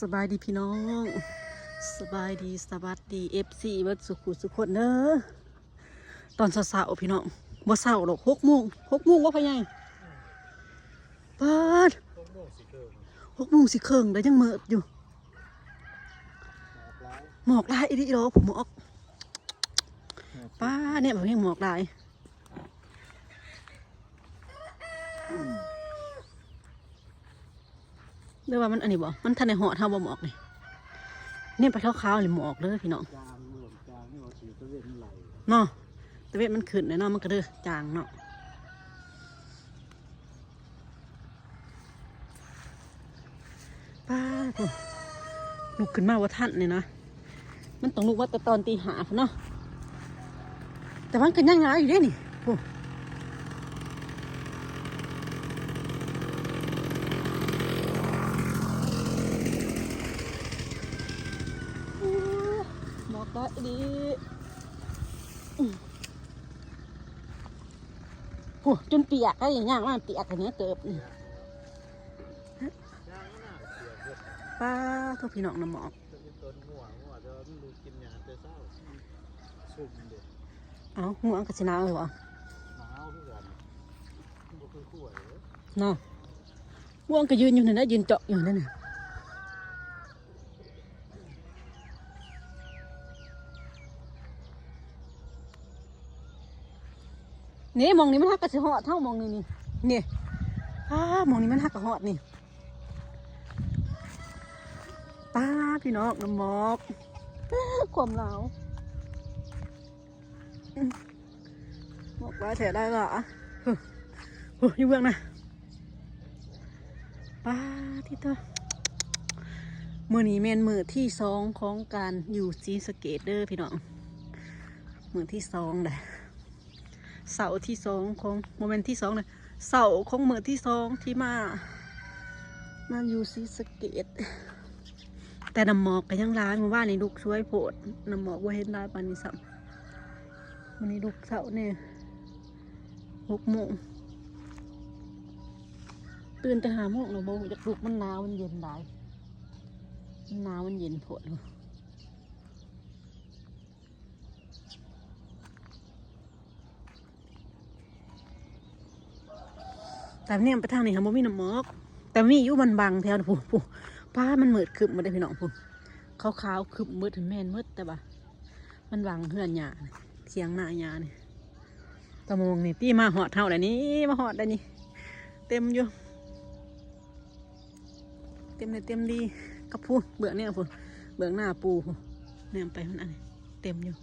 สบายดีพี่น้อง สบายดีสวัสดีเอฟซีวัดสุขุสุขคนเด้อตอนเช้าๆพี่น้องบ่เช้าหรอกหกโมงหกโมงว่าพะยังเปิดหกโมงสิเครื่องแล้วยังเมิดอยู่ หมอกลายอีดีหรอผมหมอกป้าเนี่ยแบบยังหมอกลาย เรียกว่ามันอันนี้บ่ มันทันในหาะเท่าบ่หมอกนี่เนี่ยไปขาวๆเลยหมอกเลยพี่น้องเนาะต่เวทมันขึ้นเลยเนาะมันก็เด้อจางเนาะป้าลุกขึ้นมาว่าท่านนี่นะ มันต้องลุกว่าแต่ตอนตีหาเนาะแต่มันก็ยังงายอยู่ด้นี่โอ้หมอกได้ดี โห จนเปียกก็อย่างย่างว่าเปียกอันเนี้ยเติบนี่ป้าทุกพี่น้องน้ำหมอกจะมีต้นหัวหัวจะมันดูกินหยาแต่เช้าสุ่มเด็ดเอาหัวกระสิหนาวเลยวะน่ะหัวก็ยืนอยู่นั่นนะยืนเจาะอยู่นั่นน่ะ นี่มองนี้มันหักกระสิหอดเท่ามองนี้นี่นี่ป้ามองนี้มันหักกระหอดนี่ป้าพี่น้องน้ำหมอกความหนาวอืมหมอกว่าเสียได้เหรอเฮ้ยโอ้ยอยู่เบื้องนะป้าที่เธอมือนี้เมนมือที่สองของการอยู่ซีสะเกตเดอร์พี่น้องมือที่สองเลย เสาที่สองของโมเมนต์ที่สองเลยเสาของมือที่สองที่มา มาอยู่ซีสเกต แต่น้ำหมอกก็ยังร้ายมาว่าในลูกช่วยโผดน้ำหมอกว่าเห็นร้ายปานนี้สัมวันนี้ลูกเสาเนี่ยหกโมงตื่นแต่หาโมงเราโมงจากลูกมันหนาวมันเย็นได้มันหนาวมันเย็นโผดเลย แต่เนี่ยไปทางนี้ค่ะโมมีน้ำหมอก แต่มีอยู่มันบังแถวนะผู้ผู้ป้ามันมืดคึบมาได้พี่น้องผู้ขาวๆคึบมืดถึงแม่นมืดแต่ว่ามันบังเฮือนหยาเทียงหน้าหยานี่ตะมงนี่ตีมาหอดเท่าไหร่นี้มาหอดได้นี่เต็มอยู่ เต็มเลยเต็มดีกับผู้เบื้องเนี่ยผู้เบื้องหน้าปูผู้แนมไปมันอันนี้เต็มอยู่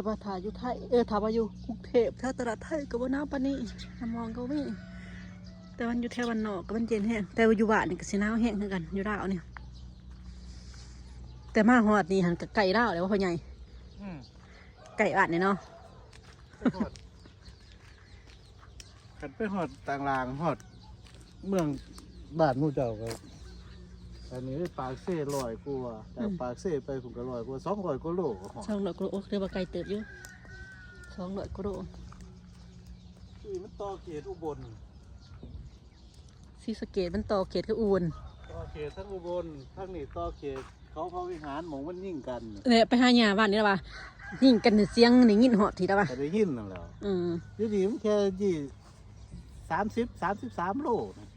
แต่ว่าถ่ายอยู่ไทยเออถ่ายว่าอยู่กรุงเทพถ้าตลาดไทยก็บ่น้ำปานนี้น้ำมองก็มีแต่วันอยู่แถววันนอกก็มันเย็นแห้งแต่ว่าอยู่บ้านนี่ก็สิหนาวแห้งคือกันอยู่ดาวเนี่ยแต่มาฮอดนี่หันกับไก่ดาวเลยว่าพ่อใหญ่อืมไก่บ้านเนี่ยเนาะไปหอดขันไปหอดต่างลางหอดเมืองบ้านหมู่เจ้าก็ อันนี้ปากเซ่ลอยกว่าจากปากเซ่ไปผมก็ลอยกว่าสองร้อยกว่าโลก็หอดสองร้อยกิโลโอ้เรียกว่าไก่เติบอยู่สองร้อยกิโลที่มันต่อเขตอุบลซีสะเกตมันต่อเขตกับอุบลต่อเขตทั้งอุบลทั้งนี่ต่อเขตเขาพระวิหารหมองมันยิ่งกันเนี่ยไปหาหญ้าบ้านนี่ละว่ายิงกันเสียงนี่ยินหอดทีละว่าแต่ได้ยินนั่นแหล้วอืมยี่ดีมันแค่ยี่สามสิบสามสิบสามโลนะ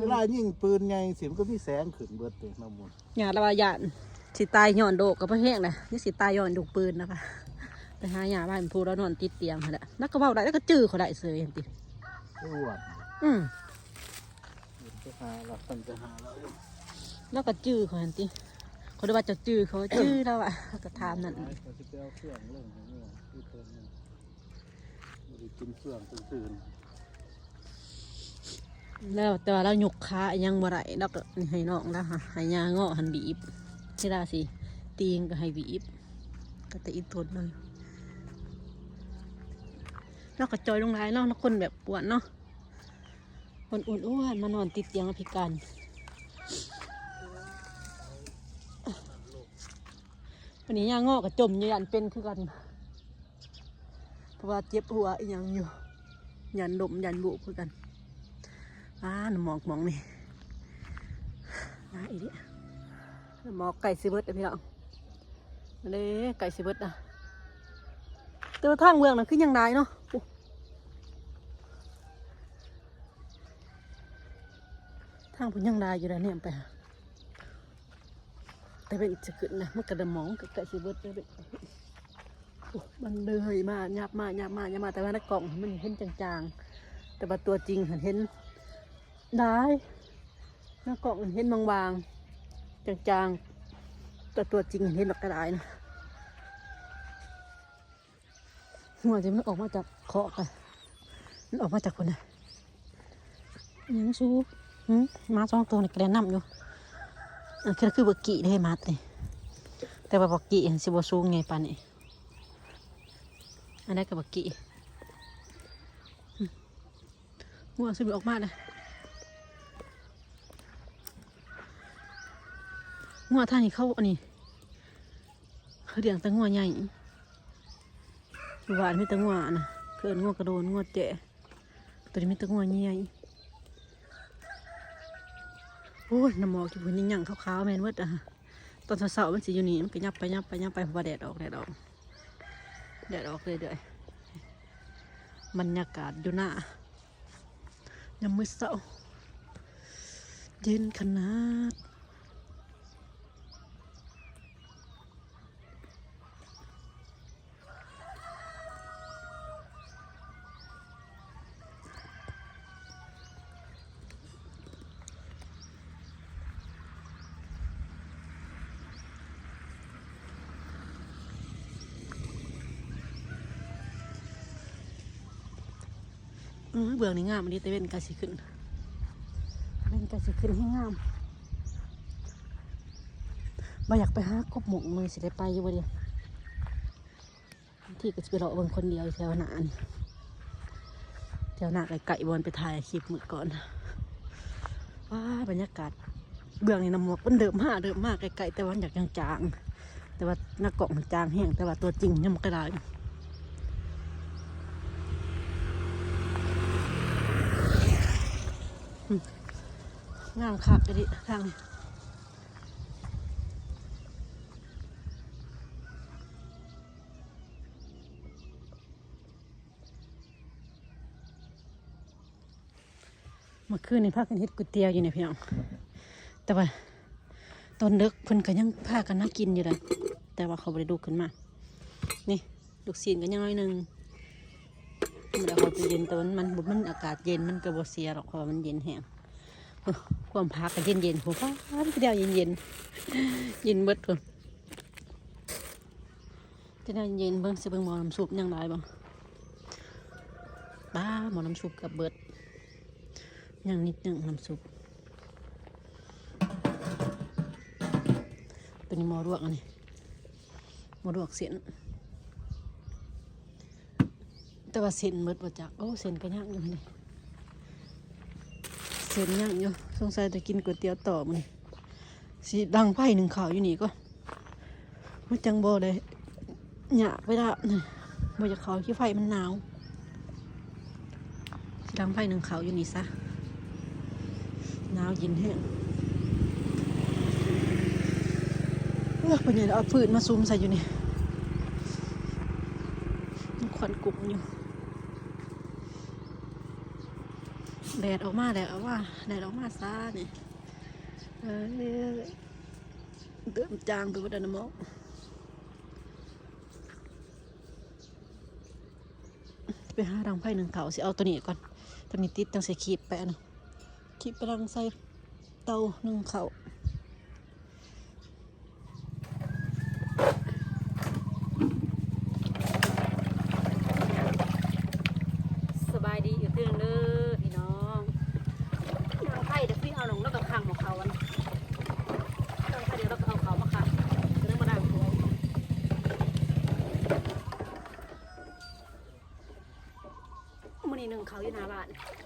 เวลายิงปืนไงสิมันก็มีแสงขึ้นเบิดเลยน้ำมันหญ้าละว่าหยานสิตายย้อนโดกกับพระแห้งนะนี่สิตายย้อนดูกปืนนะคะไปหาหญ้าบ้านพูแล้วนอนติดเตียงค่ะแหละนักก็เว้าได้แล้วก็จื้อเขาได้เสยเห็นติอ้วนอืมจะหาเราคนจะหาเราอยู่แล้วก็จื้อเขาเห็นติเขาได้ว่าจะจื้อเขาจื้อแล้วอะก็ถามนั่นเราจะไปเอาเครื่องลงของเนี่ยที่เติมเนี่ยไม่ได้กินเครื่องตื่น แล้วแต่ว่าเราหยกขายังบ่ได้แล้วก็ให้น้องแล้วค่ะห้ยาเงาะหันบีบที่ราสิตีงก็ให้บีบก็แต่อีกทนเลยแล้วก็จอยลงหลเนาะแล้วคนแบบปวดเนาะคนอ้วนๆมานอนติดเตียงพิการวันนี้ยาเงาะกับจมอยู่ยันเป็นคือกัน เพราะว่าเจ็บหัวอีหยังอยู่ ยันดมยันบุคือกัน อ่าหนหมอกมองนี่อ่าอีนี่หมอกไก่สิเบิดเด้อพี่น้องอันนี้ไก่สิเบิดอะแต่ว่าทางเมืองน่ะคือยังได้เนาะทางผมยังได้อยู่แล้วเนี่ยไปแต่เป็นจะขึ้นนะมันกระดมองกับไก่สิเบิดเลยเป็นมันเลยมาหยับมาหยับมาหยับมาแต่ว่าในกล่องมันเห็นจางๆ แต่ว่าตัวจริงเห็น ได้ในกล่องเห็นบางๆ จางๆ แต่ตัวจริงเห็นหลักกระดายนะหัวจะมันออกมาจากเคาะกันมันออกมาจากคนไหนะยังสู้หึมาสองตัวในกระเด็นน้ำอยู่อันนี้คือบักกี้ได้มาเลยแต่ว่าบักกี้เห็นสิบสูงไงปานนี้อันนี้นกับบักกี้หัวสิบออกมาเลย หัวท่านี่เข้าอันนี้เขาเลี้ยงแต่งัวใหญ่หวานมีแต่งัวนะเกินงัวกระโดนงัวเจ๊ตัวนี้ไมีแต่งัวใหญ่โอ้ยน้ำหมอกอยู่บนนี่ยังขาวๆแมนเวดอะตอนเสาร์ๆมันสิอยู่นี่มันก็ยับไปยับไปยับไปเพราะแดดออกแดดออกแดดออกเลยเดือยๆบรรยากาศอยู่หน้ายามมื้อเสาเย็นขนาด เบื้องนี่งามอันนี้แต่เป็นกาสิขึ้นเป็นกาสิขึ้นให้งามบ่อยากไปหากบหมกมือสิได้ไปอยู่บ่เดียวที่ก็จะไปรอเบิ่งคนเดียวแถวหน้านแถวหน้าไก่ๆบอลไปถ่ายคลิปมือก่อนว้าบรรยากาศเบื้องนี่น้ำหมอกมันเดิมมากเดิมมากไกลๆแต่ว่าอยากจางๆแต่ว่าหน้ากล่องมันจางแห้งแต่ว่าตัวจริงยังไม่กระดาษ งามคักเลยดิทางนี้เมื่อคืนนี่พากันเฮ็ดก๋วยเตี๋ยวอยู่เนี่ยพี่น้อง แต่ว่าตอนเด็กเพิ่นก็ยังพากันนั่งกินอยู่เลยแต่ว่าเขาบ่ได้ดูขึ้นมา นี่ลูกศิษย์ก็ยังน้อยหนึ่ง มันเอาเขาตู้เย็นแต่มันมันมันอากาศเย็นมันก็บ่เสียหรอกเพราะมันเย็นแห้งความพักก็เย็นเย็นๆผมว่าเดียวเย็นเย็นเย็นเบิดคนจะได้เย็นเบิ่งสิเบิ่งหมอน้ำซุปยังไงบ้างบ้าหมอน้ำซุปกับเบิดยังนิดหนึ่งน้ำซุปตัวนี้หมอลวกอันนี้หมอลวกเส้น แต่ว่าเส้นเบิดว่จักโอ้เส้นก็ยังอยู่นี่เสร็จยังอยู่สงสัยจะกินก๋วยเตี๋ยวต่อมันสีดังไผ่หนึ่งข่าวอยู่นี่ก็มันจังโบเลยหยาไปละนี่บ่จะเขาขี้ไฟมันหนาวสิดังไผ่หนึ่งข่าวอยู่นี่ซะหนาวย็นแห้งเออป็นไงเอาฟืนมาซุ่มใส่อยู่นี่มันควันกลุ่มอยู่ แดดออกมาแดดออกมาแดดออกมาซาเนี่ยเออเติมจางไปวัดอนมอกไปหารังไผ่หนึ่งเขาสิเอาตัวนี้ก่อนตัวนี้ติดตั้งใส่ขีบไปอันนะขีบไปรังใส่เตาหนึ่งเขาสบายดีอยู่เทื่องเด้อพี่น้องรังไผ่เดี๋ยวพี่เอาลงแล้วก็ข้างของเขาอันรังไผ่เดี๋ยวเราก็เอาเขามาค่ะเรื่องมาดังหัวมันนี่หนึ่ง เขาอยู่หน้าบ้านกิน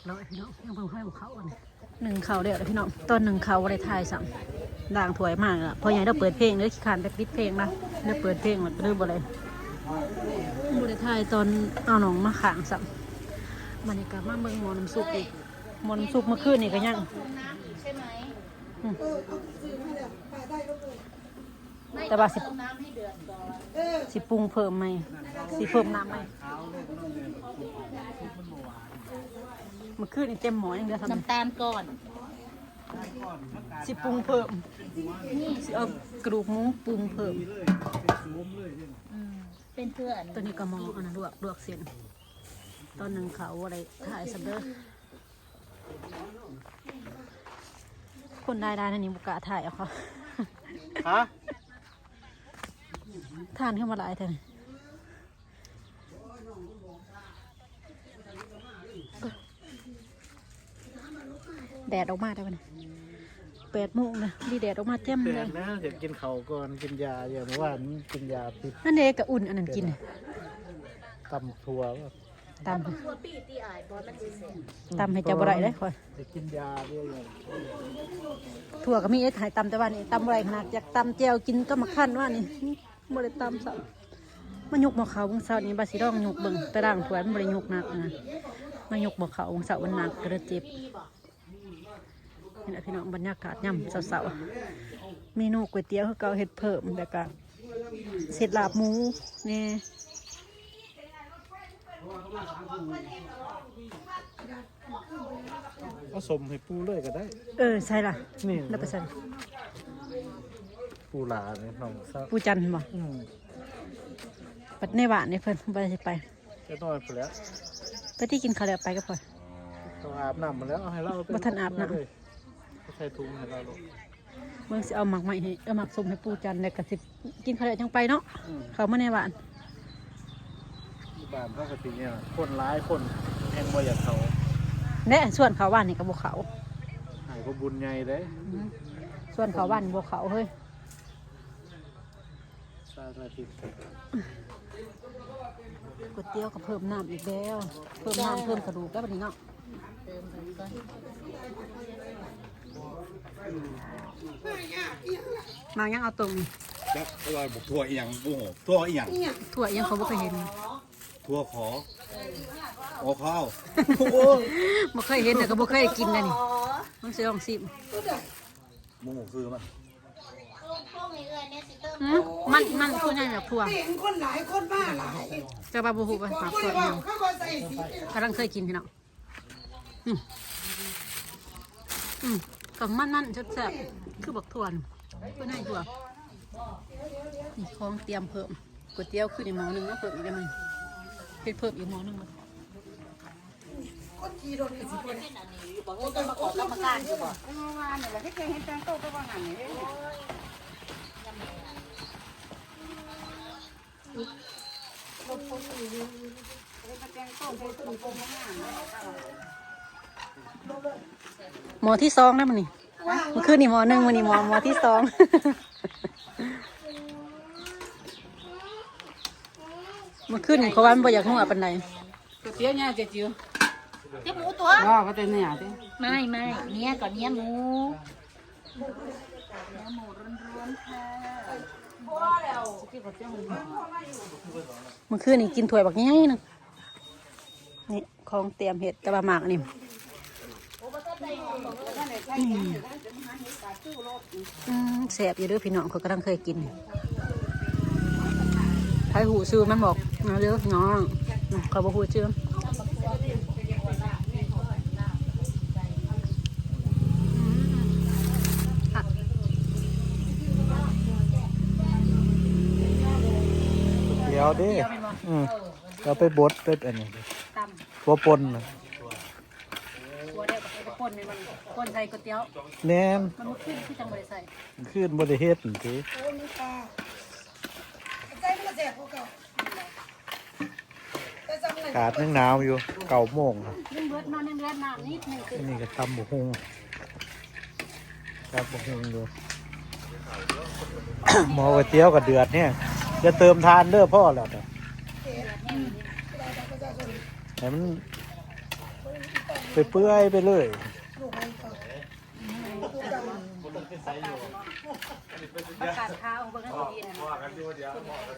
บร้อยพี่น้องยังเพิ่งให้ของเขาอันนี้หนึ่งเขาเดียวเลยพี่น้องตอนหนึ่งเขาอะไรทายสั่งด่างถวยมากอะพอใหญ่เราเปิดเพลงเนื้อขี้คานไปปิดเพลงนะเนื้อเปิดเพลงมันเรื่องอะไรบุได้ทยตอนเอาหนองมาขางสั่งมันนี่กลับมาเบิ่งมอน้ำซุปอีกมอน้ำซุปเมื่อคืนนี่ก็ยังใช่ไหมแต่ว่าสิสิปรุงเพิ่มไหมสิเพิ่มน้ำไหม เมื่อคืนนี่เต็มหมออย่างเดียวทำไมน้ำตาลก่อนสิปรุงเพิ่มสิเอากระดูกหมูปรุงเพิ่ม อืมเป็นเพื่อนตัวนี้ก็มองอันนั้นลวกลวกเส้นตอนหนึ่งเขาอะไรถ่ายสักเด้อคนได้ได้นั่นนี่บุกล้าถ่ายเอาเขาฮะทานเข้ามาหลายเท่านี้ แดดออกมาได้ปะเนี่ยแปดโมงนะดีแดดออกมาแจ่มเตืเลอยนนะเดี๋ยวกินเขาวก่อนกินยาอย่างเมื่อวานกินยาพิษนั่นเองกะอุ่นอันนั้นกินน่ะตำทัวว่าตามตัวปีตีอายบอลมันสิเสร็จตามให้เจ้าบ่ได้เลยคอยจะกินยาเรื่อยถั่วก็มีไอ้ถ่ายตำแต่ว่านี่ตำอะไรขนาดอยากตำแจวกินก็มาขั้นว่านี่บ่ได้ตำสัมันยกหมอเขาวงเสาร์นี้บาสิร้องยกเบิ่งแต่ร่างถ้วยมันบ่ได้ยกหนักนะมายกหมอเขาวงเสาร์มันหนักกระเจ็บ นี่แหละพี่น้องบรรยากาศย่ำเสาๆเมนูก๋วยเตี๋ยวคือเก่าเฮ็ดเพิ่มแล้วก็เสร็จลาบหมูนี่ๆผสมให้ปูเลยก็ได้ เออใช่ล่ะนี่แล้วไปใส่ปูหลาเนี่ยน้องซะปูจันทร์บ่อืมปัดในบ้านนี่เพิ่นบ่ได้ไปจะน้อยไปแล้วไปที่กินข้าวแล้วไปก็พอต้องอาบน้ำมาแล้วเอาให้เราไปบ่ทันอาบน้ำเลย ใส่ถุงให้เราลูกเมืองสิเอาหมักใหม่ให้เอาหมักสมให้ปูจันทร์แล้วก็สิกินข้าวแล้วจังไปเนาะอืมเขามาในบ้านที่บ้านปกติเนี่ยคนร้ายคนแห่งบ่อยากเขาแน่ส่วนเขาบ้านนี่ก็บ่เขาหายก็บุญใหญ่เด้อืมส่วนเขาบ้านบ่เขาเฮ้ยสาธุทิศก๋วยเตี๋ยวก็เพิ่มน้ำอีกแล้ว เพิ่มน้ำเพิ่มกระดูกแล้วบัดนี้เนาะเติ มไปก่อนมายังเอาตรงจักอร่อยบอกทั่วอีหยังบุ้งทั่วอีหยังถั่วยังเขาบ่เคยเห็นทั่วขอโอ้ข้าวบ่เคยเห็นแต่ก็บ่เคยกินนะนี่มันสิลองชิมบุ้งคือมันพวกนี้ให้เอื้อยแน่สิเติมหืมมันมันคือไงแบบทั่วเห็นคนหลายคนมาหลายจะบาบูฮูไปบอหากเลตัวยว่าเองเขาก็ใส่สีกำลังเคยกินพี่น้องอืมอืม กับมันมันๆแซ่บคือบักถวน่ะคือไงถั่วนี่ของเตรียมเพิ่มก๋วยเตี๋ยวคือในหม้อหนึ่งแล้วเพิ่มอีกได้ไหมเฮ็ดเพิ่มอีกหม้อหนึงเลยคนขี่รถกับสิคนเป็นอันนี้บอกว่าต้องมาขอกรรมการอยู่บ่วานเนี่ยแหละที่เคยเห็นแตงโตไปว่างันนี่ป่ะ หมอที่สองได้มันนี่เมื่อคืนนี่หมอหนึ่งวันนี้หมอหมอที่สองเมื่อคืนนี่เขาว่ามันบ่อยากหัวปันใดก๋วยเตี๋ยวเนี่ยเจ๊จิ๋วเจ้าหมูตัวว้าวก็เป็นเนี่ยสิไม่ไม่เนี้ยก่อนเนี้ยหมูเนี้ยหมูร้อนๆค่ะเมื่อคืนนี่กินถ้วยบักใหญ่นึงนี่ของเตรียมเห็ดกระบะหมากนี่อืมอืม แสบอยู่เด้อพี่น้องเขากำลังเคยกินนี่ใครหูซื้อมันบอกมาเด้อพี่น้องอืมเขาบอกหูชื่ออะเดี๋ยวดิอืมเราไปบดไปอันนี้ตำตัวปนน่ะ ตัวเดียวกับไอ้ ป่นนี่มันป่นใส่ก๋วยเตี๋ยว แน่นมันมุดขึ้นที่จังบริใส่ขึ้นบริเฮ็ดนี่สิโอ้มีปลาใจมันก็แสบกว่าเก่าแต่จำเลยอากาศยังหนาวอยู่เก่าโมงน่ะนึ่งเบิดนอนนึ่งเดือนน้ำนิดหนึงคืออันนี้ก็ตำบุฮงตำบุฮงอยู่ หมอก๋วยเตี๋ยวกับเดือดเนี่ยจะเติมทานเด้อพ่อแล้วนะให้มันไปเปื่อยไปเลย ประกาศข้าวเบิ่งให้ดีนะ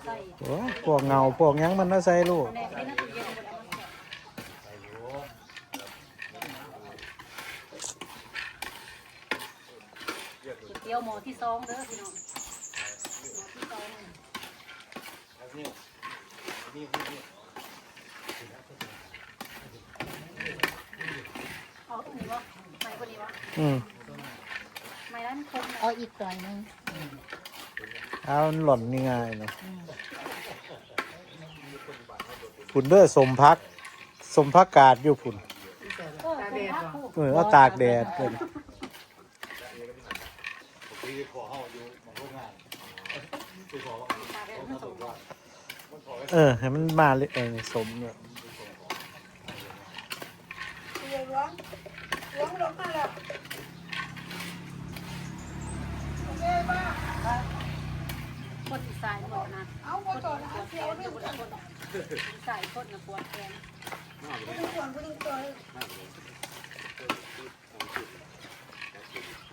ใส่โอ้ยพวกเงาพวกหยังมันน่าใส่ลูกแดงนี่นะตู้เย็นหมดแล้วก๋วยเตี๋ยวหมอที่สองเด้อพี่น้องหมอที่สองเอาตรงนี้วะไม่คนนี้วะอืมไม่นั้นคน เอาอีกก่อนหนึงเอามันหล่นนี่ง่ายเนาะผุนเด้อสมพัก สมพักกาดอยู่ผุนเออคนพักผู้เออเอาตากแดดเกินเออให้มันมาเลยเออสมเนี่ย เดี๋ยวร้องร้องร้องมาแล้วโอเคป่ะ คนอีสานบอกนะ เอาไป ต่อนะเที่ยวนี่อีสานคนนะปวดแขนทุกคนก็ต้องต่อย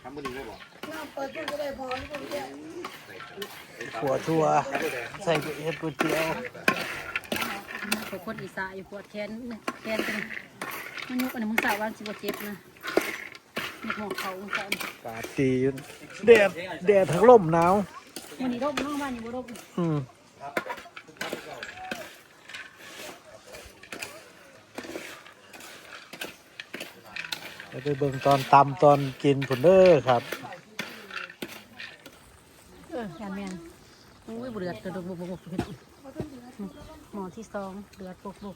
ทำบุญก็บอกน้ำเปิดตู้ก็ได้พอที่คนเดียวขัวทัวใส่เห็ดก๋วยเตี๋ยวเป็นคนอีสานอยู่ปวดแขนแขนเป็นมันยุกอันนี้มึงสาววันสิบเจ็บนะยกหัวเขาใส่กาดตีแดดแดดทั้งลมหนาววันนี้ร่มน้องบ้านอยู่บ่ร่มอืม เดี๋ยวไปเบิ่งตอนตำตอนกินผุนเด้อครับเออแมนอุ้ยเดือดกระดูกบุบบุบเห็นหมอที่สองเดือดบุบบุบ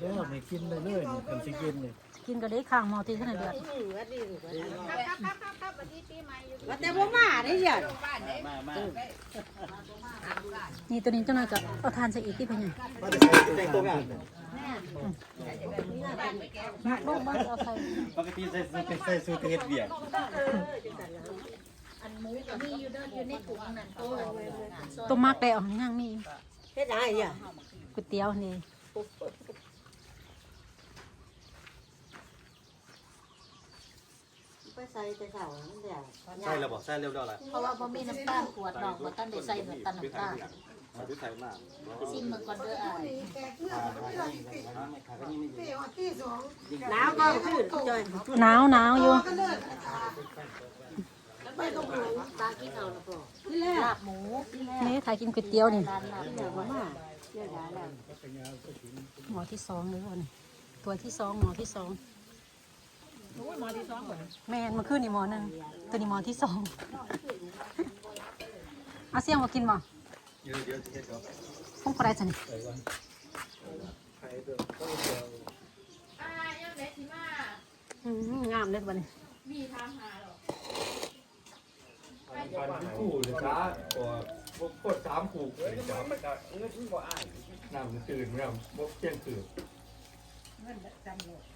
เด้อไม่กินเลยเลยนี่คนสิกินนี่กินก็ได้ข้างหมอที่เท่าไหร่เดือดแต่บ่มาได้ยันนี่ตัวนี้เจ้าหน่อยก็เอาทานใส่อีกที่เป็นไง แต่งตัวงานบ้านเอาใส่ปกติใส่ใส่สูทเฮ็ดเบียร์อันมูก็มีอยู่เด้ออยู่ในถุงนั่นตัวต้มมากแต่เอาย่างนี่เฮ็ดได้ยังก๋วยเตี๋ยวนี่ไปใส่แต่เสาเนั่นแหละใส่แล้วบอกใส่เร็วเล่ะเพราะว่าบ่มีน้ำตาลขวดดอกบ่ตันได้ใส่เหมือนตันน้ำตาล ใส่ที่ใส่มากซิมเมื่อก่อนเด้ออ้ายหนาวก็ขึ้นจอยหนาวหนาวอยู่ก็เลิกไปกับหมูตากินเอาละพ่อนี่แหละลาบหมูนี่แหละนี่ถ่ายกินก๋วยเตี๋ยวนี่หมอที่สองเลยวันตัวที่สองหมอที่สองหมอที่สองเหมือแม่นมื่อคืนนี่หมอหนึ่งตัวนี้หมอที่สองเอาเสี่ยงมากินบ่ เดี๋ยวเดี๋ยวจะเฮ็ดครับพุ่งกระไรสันนี่อืมงามเลยวันนี้พันคู่หรือช้าตัวพวกโคตรสามผูกเลยจ้ามันก็เงินบ่อ้ายน้ำมันตื่นน้ำบกเที่ยงคืนเงินจำเลยดาว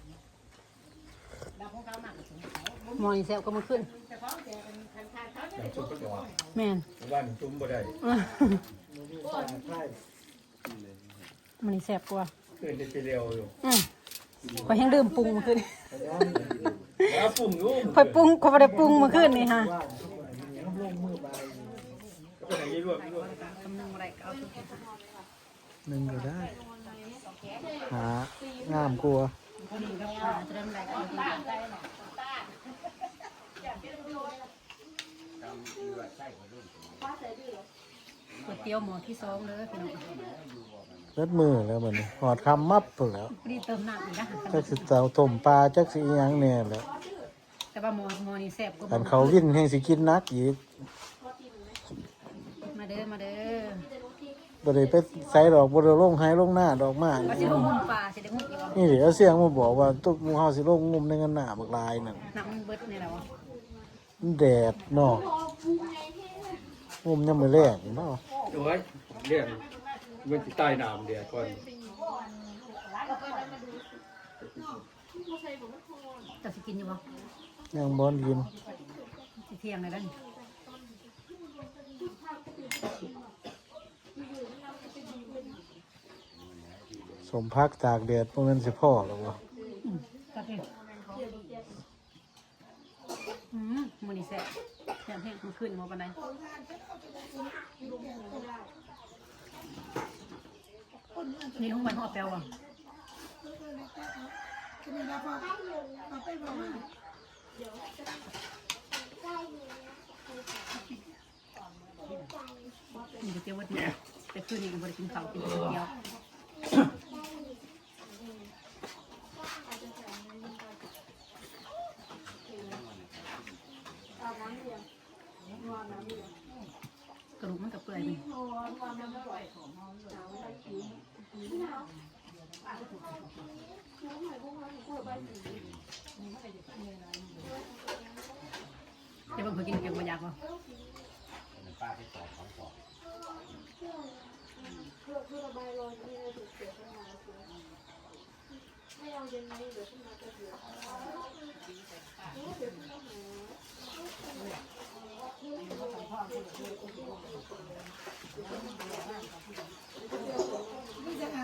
ของเขาหนักถึงเขาหมอนี่แซ่บก็เมื่อคืนแต่เขาแกเป็ นคันคานเขาจะน้ำซุปก็หวานแม่นว่ามันจุ่มบ่ได้มันนี่แซ่บกว่าคืนจะเร็วอยู่อืมขอยยังดื่มปรุงเมื่อคืนแล้วปุ่มนู้มข่อยปรุงข่อยบ่ได้ปรุงเมื่อคืนนี่ฮะก็เป็นอย่างนี้รวมรวมหนึ่งก็ได้หางามกลัว ก๋วยเตี๋ยวหมอที่สองเลยพี่น้องเล็ดมือแล้วเหมือนหอดคำมับเปแล้วพอดีเติมน้ำอีกนะจักสิเต่าต้มปลาจักสิอิหยังเนี่ยแหล้วแต่ว่าหมอหมอนี่แซ่บกว่าหกันม้อเขาวิ่นให้สิกินนักอีกมาเด้อมาเด้อ บ่ได้ไปใส่ดอกบ่ได้ลงไห้ลงหน้าดอกไม้ว่าสิลงมุมป่าสิได้มุมอีกบ่นี่เดี๋ยวเสียงมาบอกว่าตุกหมูเฮาสิลงงุมในเงินหน้าบักลายนั่นน้ำมันเบิดนี่แหละวะมันแดดเนาะงุมยังมื้อแรกเนาะโอ้ยเรียกมันจะใต้น้ำเดียวก่อนจะสิกินอยู่บ่ยังบ่กินสิเที่ยงเลยแล้วนี่ สมพักตากแดดบ่แม่นสิพ่อหรอวะตัดเองอืมมื้อนี้แซ่บแซ่บแห้งมันขึ้นมอปานใดนี่ห้องวันห้อแปลว่ะ จะมีดาวพอเอาไปบอกว่านี่ก๋วยเตี๋ยววัดนี้แต่คืนนี้ก็บ่อยได้กินข้าวกินก๋วยเตี๋ยวกระ ดูกมันกับเปื่อยนี่เดี๋ยวเพิ่นเคยกินแกงบ่อยากบ่นี่จะทำ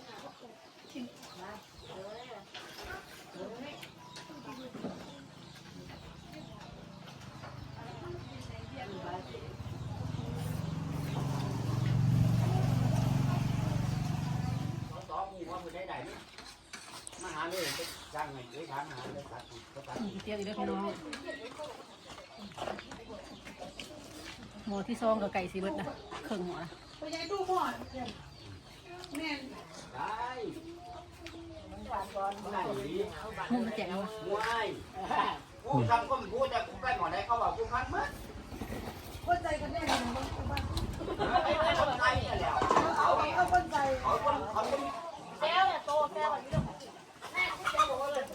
นึงมีเลยตี้ยอีกแล้วพี่น้องหมอที่ซองกับไก่สีเบิดนะเครื่องหมอนะไปยังดูหมดแม่ได้มุ่งมาแจกเอาวะกูทำก็ไม่พูดแต่กูไปหมอได้เขาบอกกูพันมั้ยคนใจกันแน่เลยไอ้คนไทยเนี่ยแหละเขาเขาคนใจเขาคนเขาคน แก้วเนี่ยโตแก้วอันนี้แม่แก้วบอกว่าเลย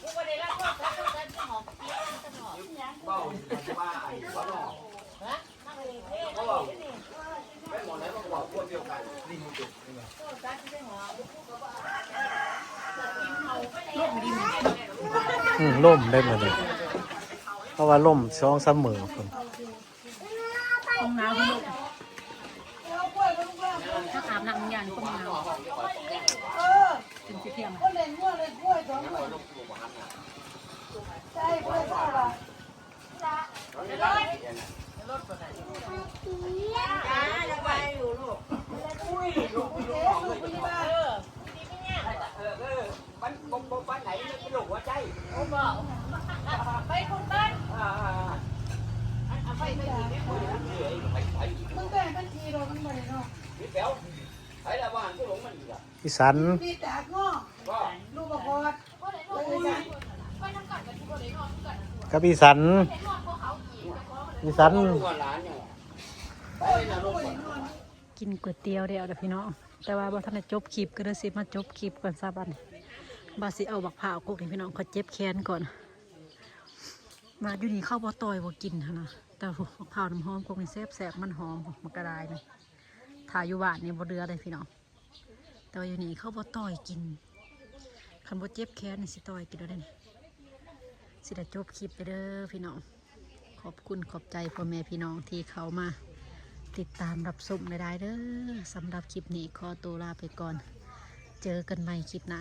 กูไม่ได้รับว่าเขาต้องการจะหอมเตี้ยจะหอม เบ้าว่าไอ้เขาหลอก ฮะนั่งเลยเท่ เขาบอกไปหมอไหนเขาบอกคนเดียวกันนี่มึงติด อืมล่มได้หมดเลยเพราะว่าล่มสองเสามมอคน ห้อง หนาวพี่ลูก เอากล้วยมาลูกแล้ว ถ้าอาบน้ำมึงยานคนหนาว เออ ถึงสิเที่ยง ก็เล่นงัวเล่นกล้วยสองคนใช่กล้วยซ่าว่ะ จ้ายังไปอยู่ลูก อุ้ยลูกเจ๊ลูกพยาบาล เออดีไม่เนี่ย เออเออบ้านบ้านบ้านไหนเป็นลูกหัวใจ โอ้บอกไปคุณบ้าน อ่า เอาไปไปอีกไม่หมด ไปไป มึงแบ่งกันทีเรามันบ่ได้เนาะ พี่เป๋วไอีสันนี่จากงอลูกบกอดกับอีสันอีสัน กินก๋วยเตี๋ยวเดียวเด้อพี่น้อง แต่ว่าบ่ทันได้จบคลิปก็เลยสิมาจบคลิปก่อนซะบัดนี้บาสิเอาบักผ่าวกุกนี่พี่น้องขาเจ็บแขนก่อน มาอยู่นี่เข้าบ่ต่อยบ่กินนะแต่บักผ่าน้ำหอมกุกนี่แซ่บๆมันหอมมันกระไดายนี่ถ่ายอยู่บ้านนี่บ่เดือเลยพี่น้อง แต่ว่าอยู่นี่เขาบ่ต่อยกินคันบ่เจ็บแค้นสิต่อยกินแล้วเด้นี่สิได้จบคลิปไปเด้อพี่น้อง ขอบคุณขอบใจพ่อแม่พี่น้องที่เขามา ติดตามรับชมได้เด้อสำหรับคลิปนี้ขอตัวลาไปก่อน เจอกันใหม่คลิปหน้า